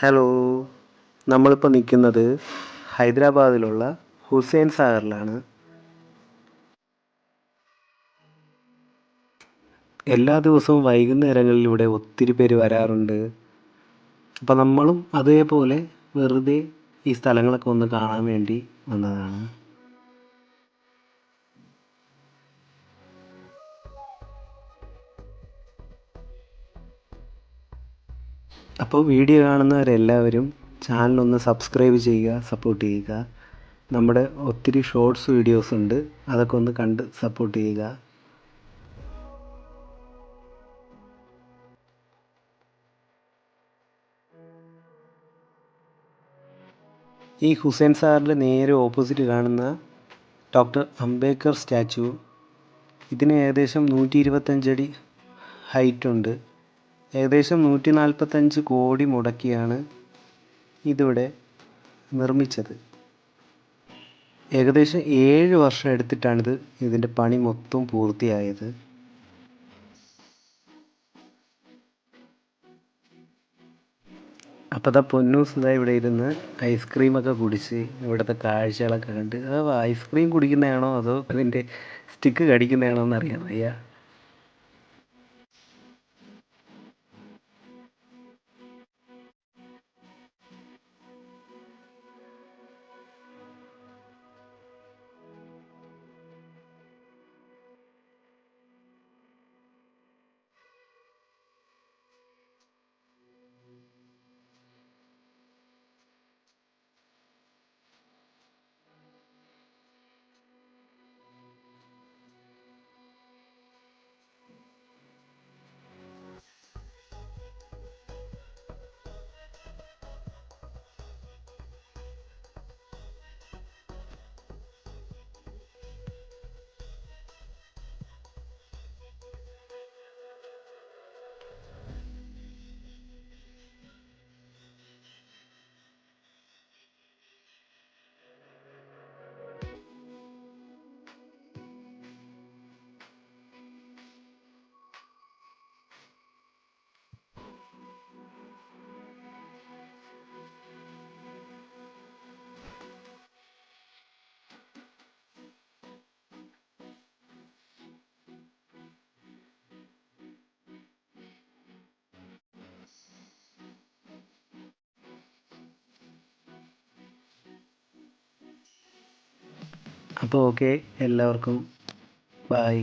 Hello നമ്മളിപ്പോൾ നിൽക്കുന്നത് ഹൈദരാബാദിലുള്ള ഹുസൈൻ സാഗറിലാണ്. എല്ലാ ദിവസവും വൈകുന്നേരങ്ങളിൽ ഇവിടെ ഒത്തിരി പേര് വരാറുണ്ട്. അപ്പോൾ നമ്മളും അതേപോലെ വെറുതെ ഈ സ്ഥലങ്ങളൊക്കെ ഒന്ന് കാണാൻ വേണ്ടി വന്നതാണ്. അപ്പോൾ വീഡിയോ കാണുന്നവരെല്ലാവരും ചാനലൊന്ന് സബ്സ്ക്രൈബ് ചെയ്യുക സപ്പോർട്ട് ചെയ്യുക. നമ്മുടെ ഒത്തിരി ഷോർട്സ് വീഡിയോസ് ഉണ്ട്. അതൊക്കെ ഒന്ന് കണ്ട് സപ്പോർട്ട് ചെയ്യുക. ഈ ഹുസൈൻ സാറിന്റെ നേരെ ഓപ്പോസിറ്റ് കാണുന്ന ഡോക്ടർ അംബേദ്കർ സ്റ്റാച്ചു ഇതിന് ഏകദേശം നൂറ്റി ഇരുപത്തഞ്ചടി ഹൈറ്റ് ഉണ്ട്. ഏകദേശം നൂറ്റി നാൽപ്പത്തഞ്ച് കോടി മുടക്കിയാണ് ഇതിവിടെ നിർമ്മിച്ചത്. ഏകദേശം ഏഴ് വർഷം എടുത്തിട്ടാണിത് ഇതിന്റെ പണി മൊത്തം പൂർത്തിയായത്. അപ്പോൾ അതാ പൊന്നൂസ് ഇതാ ഇവിടെ ഇരുന്ന് ഐസ്ക്രീമൊക്കെ കുടിച്ച് ഇവിടുത്തെ കാഴ്ചകളൊക്കെ കണ്ട് ഐസ്ക്രീം കുടിക്കുന്നതാണോ അതോ അതിന്റെ സ്റ്റിക്ക് കടിക്കുന്നതാണോ എന്നറിയാൻ വയ്യ. അപ്പോൾ ഓക്കെ. എല്ലാവർക്കും ബായ്